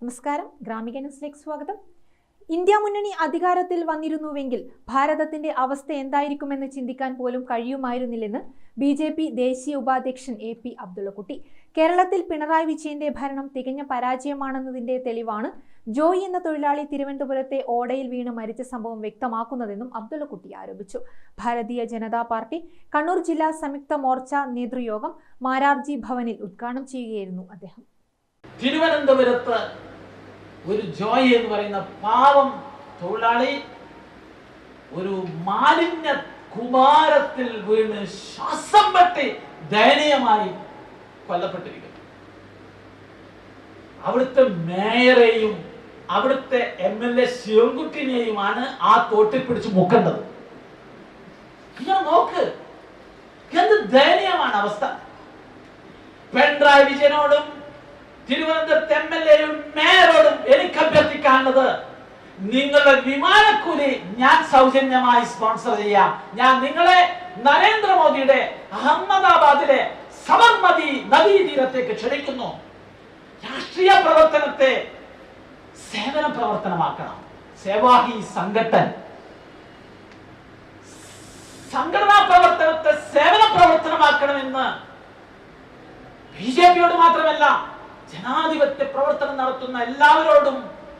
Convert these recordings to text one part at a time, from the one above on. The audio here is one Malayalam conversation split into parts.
നമസ്കാരം. ഗ്രാമിക ന്യൂസിലേക്ക് സ്വാഗതം. ഇന്ത്യ മുന്നണി അധികാരത്തിൽ വന്നിരുന്നുവെങ്കിൽ ഭാരതത്തിന്റെ അവസ്ഥ എന്തായിരിക്കുമെന്ന് ചിന്തിക്കാൻ പോലും കഴിയുമായിരുന്നില്ലെന്ന് ബി ജെ പി ദേശീയ ഉപാധ്യക്ഷൻ എ പി അബ്ദുള്ളക്കുട്ടി. കേരളത്തിൽ പിണറായി വിജയന്റെ ഭരണം തികഞ്ഞ പരാജയമാണെന്നതിന്റെ തെളിവാണ് ജോയ് എന്ന തൊഴിലാളി തിരുവനന്തപുരത്തെ ഓടയിൽ വീണ് മരിച്ച സംഭവം വ്യക്തമാക്കുന്നതെന്നും അബ്ദുള്ളക്കുട്ടി ആരോപിച്ചു. ഭാരതീയ ജനതാ പാർട്ടി കണ്ണൂർ ജില്ലാ സംയുക്ത മോർച്ച നേതൃയോഗം മാരാർജി ഭവനിൽ ഉദ്ഘാടനം ചെയ്യുകയായിരുന്നു അദ്ദേഹം. തിരുവനന്തപുരത്ത് ഒരു ജോയ് എന്ന് പറയുന്ന പാവം തൊഴിലാളി ഒരു മാലിന്യ കുമാരത്തിൽ വീണ് ശ്വാസം പറ്റി ദയനീയമായി കൊല്ലപ്പെട്ടിരിക്കുന്നു. അവിടുത്തെ മേയറെയും അവിടുത്തെ എം എൽ എ ശിവൻകുട്ടിനെയുമാണ് ആ തോട്ടിൽ പിടിച്ച് മുക്കേണ്ടത്. നിങ്ങൾ നോക്ക്. എന്ത് ദയനീയമാണ് അവസ്ഥ. പിണറായി വിജയനോടും തിരുവനന്തപുരത്ത് എം എൽ എയും എനിക്ക് അഭ്യർത്ഥിക്കാനുള്ളത് നിങ്ങളുടെ വിമാനക്കൂലി ഞാൻ സൗജന്യമായി സ്പോൺസർ ചെയ്യാം. ഞാൻ നിങ്ങളെ നരേന്ദ്രമോദിയുടെ അഹമ്മദാബാദിലെ സബർമതി നദീതീരത്തേക്ക് ക്ഷണിക്കുന്നു. രാഷ്ട്രീയ പ്രവർത്തനത്തെ സേവന പ്രവർത്തനമാക്കണം. സേവാഹി സംഘട്ടൻ. സംഘടനാ പ്രവർത്തനത്തെ സേവന പ്രവർത്തനമാക്കണമെന്ന് ബി ജെ പിയോട് മാത്രമല്ല ജനാധിപത്യ പ്രവർത്തനം നടത്തുന്ന എല്ലാവരോടും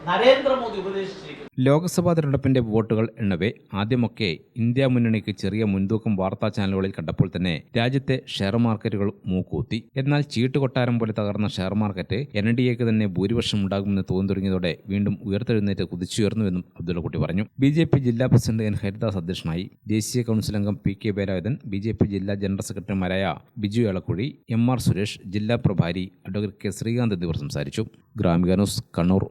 നരേന്ദ്രമോദി ഉപദേശിച്ചിരിക്കുന്നു. ലോക്സഭാ തെരഞ്ഞെടുപ്പിന്റെ വോട്ടുകൾ എണ്ണവേ ആദ്യമൊക്കെ ഇന്ത്യ മുന്നണിക്ക് ചെറിയ മുൻതൂക്കം വാർത്താ ചാനലുകളിൽ കണ്ടപ്പോൾ തന്നെ രാജ്യത്തെ ഷെയർ മാർക്കറ്റുകൾ മൂക്കൂത്തി എന്നാൽ ചീട്ടുകൊട്ടാരം പോലെ തകർന്ന ഷെയർ മാർക്കറ്റ് എൻ ഡി എക്ക് തന്നെ ഭൂരിപക്ഷം ഉണ്ടാകുമെന്ന് തോന്നി തുടങ്ങിയതോടെ വീണ്ടും ഉയർത്തെഴുന്നേറ്റ് കുതിച്ചുയർന്നുവെന്നും അബ്ദുള്ളക്കുട്ടി പറഞ്ഞു. ബി ജെ പി ജില്ലാ പ്രസിഡന്റ് എൻ ഹരിദാസ് അധ്യക്ഷനായി ദേശീയ കൗൺസിൽ അംഗം പി കെ ബേരായുധൻ ബി ജെ പി ജില്ലാ ജനറൽ സെക്രട്ടറിമാരായ ബിജു എളക്കുഴി എം ആർ സുരേഷ് ജില്ലാ പ്രഭാരി അഡ്വക്കേറ്റ് കെ ശ്രീകാന്ത് എന്നിവർ സംസാരിച്ചു. ഗ്രാമിക ന്യൂസ് കണ്ണൂർ.